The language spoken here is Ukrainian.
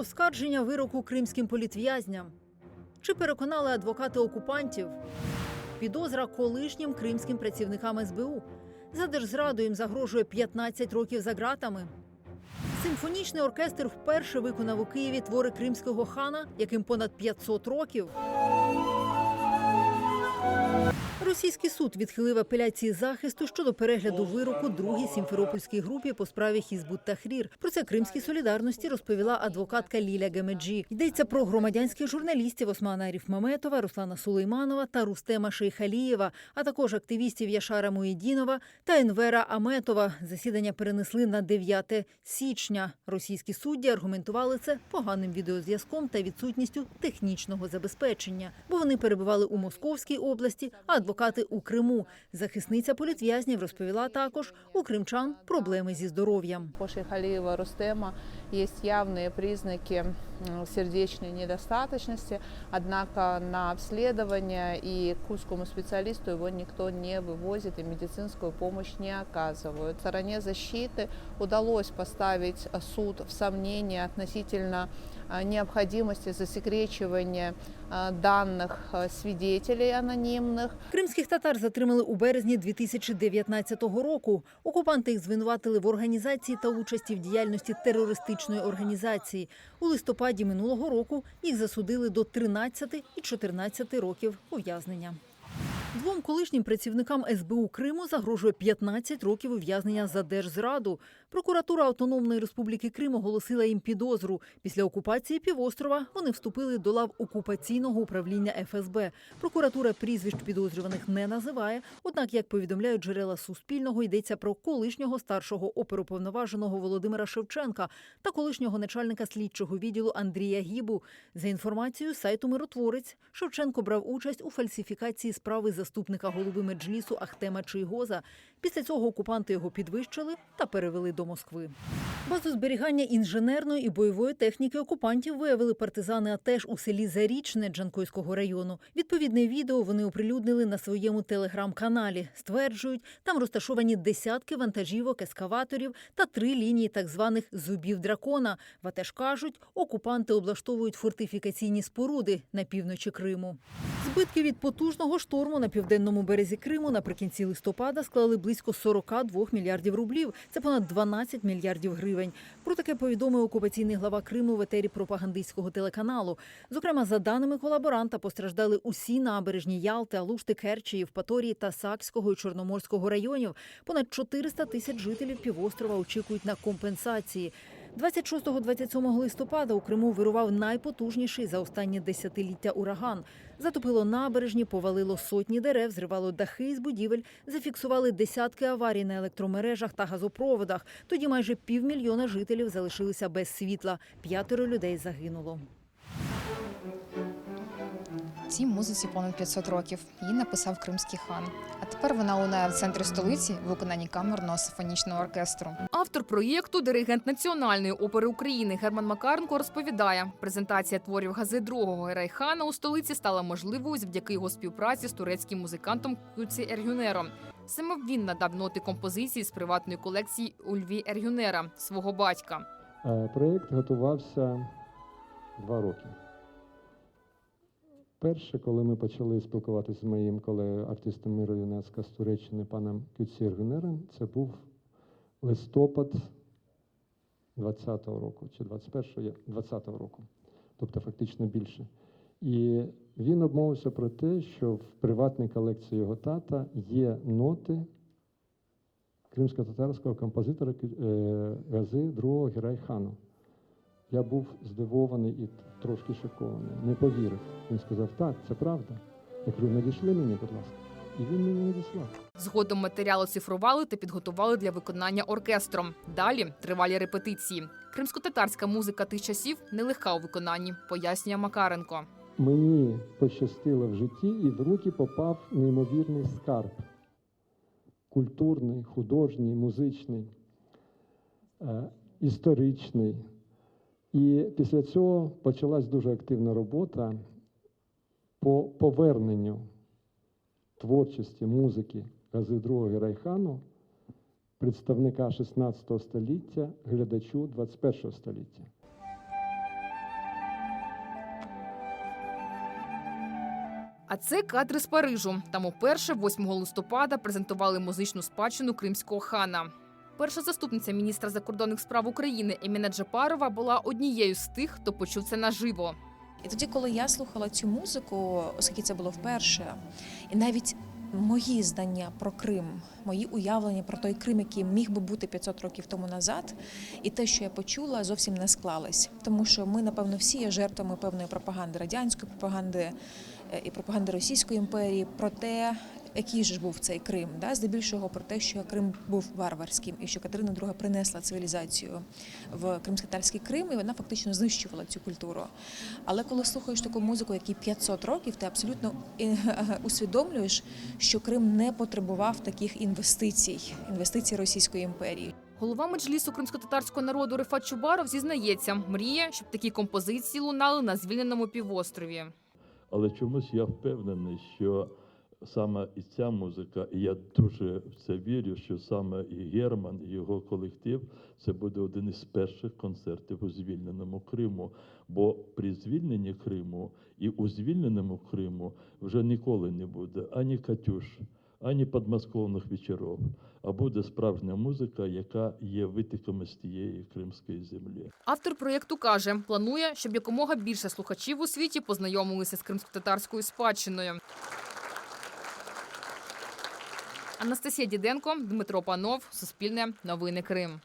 Оскарження вироку кримським політв'язням. Чи переконали адвокати окупантів? Підозра колишнім кримським працівникам СБУ. За держзраду їм загрожує 15 років за ґратами. Симфонічний оркестр вперше виконав у Києві твори кримського хана, яким понад 500 років. Російський суд відхилив апеляції захисту щодо перегляду вироку другій сімферопольській групі по справі Хізбут Тахрір. Про це кримській солідарності розповіла адвокатка Ліля Гемеджі. Йдеться про громадянських журналістів Османа Аріфмаметова, Руслана Сулейманова та Рустема Шейхалієва, а також активістів Яшара Муєдінова та Енвера Аметова. Засідання перенесли на 9 січня. Російські судді аргументували це поганим відеозв'язком та відсутністю технічного забезпечення, бо вони перебували у Московській області, а адвокати у Криму. Захисниця політв'язнів розповіла також у кримчан проблеми зі здоров'ям. У Шейхалиева Рустема есть явные признаки м, сердечной недостаточности, однако на обследование и к узкому специалисту его никто не вывозит и медицинскую помощь не оказывают. Стороне защиты удалось поставить э, суд в сомнение относительно э, необходимости засекречивания э, данных э, свидетелей анонимных, Кримських татар затримали у березні 2019 року. Окупанти їх звинуватили в організації та участі в діяльності терористичної організації. У листопаді минулого року їх засудили до 13 і 14 років ув'язнення. Двом колишнім працівникам СБУ Криму загрожує 15 років ув'язнення за держзраду. Прокуратура Автономної Республіки Крим оголосила їм підозру. Після окупації півострова вони вступили до лав окупаційного управління ФСБ. Прокуратура прізвищ підозрюваних не називає. Однак, як повідомляють джерела Суспільного, йдеться про колишнього старшого оперуповноваженого Володимира Шевченка та колишнього начальника слідчого відділу Андрія Гібу. За інформацією сайту Миротворець, Шевченко брав участь у фальсифікації справи заступника голови меджлісу Ахтема Чийгоза. Після цього окупанти його підвищили та перевели до Москви. Базу зберігання інженерної і бойової техніки окупантів виявили партизани АТЕШ у селі Зарічне Джанкойського району. Відповідне відео вони оприлюднили на своєму телеграм-каналі. Стверджують, там розташовані десятки вантажівок, ескаваторів та три лінії так званих зубів дракона. В АТЕШ кажуть, окупанти облаштовують фортифікаційні споруди на півночі Криму. Збитки від потужного шторму на південному березі Криму наприкінці листопада склали близько 42 мільярдів рублів. Це понад 12 мільярдів гривень. Про таке повідомив окупаційний глава Криму в етері пропагандистського телеканалу. Зокрема, за даними колаборанта, постраждали усі набережні Ялти, Алушти, Керчі, Євпаторії та Сакського і Чорноморського районів. Понад 400 тисяч жителів півострова очікують на компенсації. 26-27 листопада у Криму вирував найпотужніший за останні десятиліття ураган. Затопило набережні, повалило сотні дерев, зривало дахи з будівель, зафіксували десятки аварій на електромережах та газопроводах. Тоді майже півмільйона жителів залишилися без світла. П'ятеро людей загинуло. Цій музиці понад 500 років. Її написав кримський хан. А тепер вона лунає в центрі столиці в виконанні камерного симфонічного оркестру. Автор проєкту, диригент Національної опери України Герман Макаренко розповідає, презентація творів гази другого Герайхана у столиці стала можливою завдяки його співпраці з турецьким музикантом Кюці Ергюнером. Саме він надав ноти композиції з приватної колекції Ульві Ергюнера, свого батька. Е, Проєкт готувався два роки. Перше, коли ми почали спілкуватися з моїм колегою, артистом миру ЮНЕСКО з Туреччини паном Кюцір Гюнером, це був листопад 20-го року чи 21-го, 20-го року, тобто фактично більше. І він обмовився про те, що в приватній колекції його тата є ноти кримсько-татарського композитора е, Гази другого Герайхану. Я був здивований і трошки шокований. Не повірив. Він сказав, так, це правда. Я кажу, надійшли мені, будь ласка. І він мені надіслав. Згодом матеріал оцифрували та підготували для виконання оркестром. Далі тривалі репетиції. Кримсько-татарська музика тих часів нелегка у виконанні, пояснює Макаренко. Мені пощастило в житті, і в руки попав неймовірний скарб. Культурний, художній, музичний, е, історичний. І після цього почалась дуже активна робота по поверненню творчості музики Гази II Райхану, представника 16 століття, глядачу 21 століття. А це кадри з Парижу. Там уперше, 8 листопада, презентували музичну спадщину кримського хана. Перша заступниця міністра закордонних справ України Еміна Джапарова була однією з тих, хто почув це наживо. І тоді, коли я слухала цю музику, оскільки це було вперше, і навіть мої знання про Крим, мої уявлення про той Крим, який міг би бути 500 років тому назад, і те, що я почула, зовсім не склались. Тому що ми, напевно, всі є жертвами певної пропаганди радянської пропаганди е, і пропаганди Російської імперії про те, який ж був цей Крим, да? здебільшого про те, що Крим був варварським, і що Катерина II принесла цивілізацію в кримсько-татарський Крим, і вона фактично знищувала цю культуру. Але коли слухаєш таку музику, якій 500 років, ти абсолютно е, усвідомлюєш, що Крим не потребував таких інвестицій, інвестицій Російської імперії. Голова меджлісу кримсько-татарського народу Рифат Чубаров зізнається, мріє, щоб такі композиції лунали на звільненому півострові. Але чомусь я впевнений, що саме і ця музика, і я дуже в це вірю, що саме і Герман, і його колектив це буде один із перших концертів у звільненому Криму. Бо при звільненні Криму і у звільненому Криму вже ніколи не буде ані Катюш, ані подмосковних вечорів, а буде справжня музика, яка є витоками з тієї кримської землі. Автор проєкту каже, планує, щоб якомога більше слухачів у світі познайомилися з кримсько-татарською спадщиною. Анастасія Діденко, Дмитро Панов, Суспільне, Новини Крим.